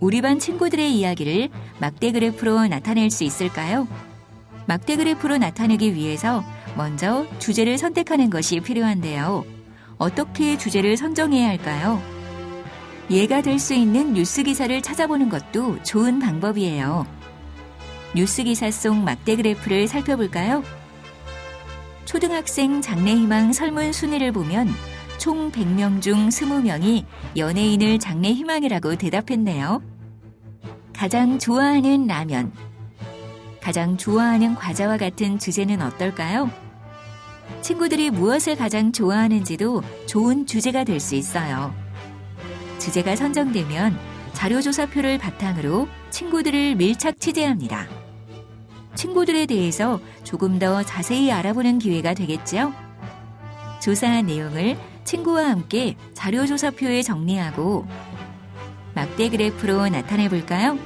우리 반 친구들의 이야기를 막대 그래프로 나타낼 수 있을까요? 막대 그래프로 나타내기 위해서 먼저 주제를 선택하는 것이 필요한데요. 어떻게 주제를 선정해야 할까요? 예가 될 수 있는 뉴스 기사를 찾아보는 것도 좋은 방법이에요. 뉴스 기사 속 막대 그래프를 살펴볼까요? 초등학생 장래희망 설문 순위를 보면 총 100명 중 20명이 연예인을 장래희망이라고 대답했네요. 가장 좋아하는 라면. 가장 좋아하는 과자와 같은 주제는 어떨까요? 친구들이 무엇을 가장 좋아하는지도 좋은 주제가 될 수 있어요. 주제가 선정되면 자료조사표를 바탕으로 친구들을 밀착 취재합니다. 친구들에 대해서 조금 더 자세히 알아보는 기회가 되겠죠? 조사한 내용을 친구와 함께 자료조사표에 정리하고 막대 그래프로 나타내 볼까요?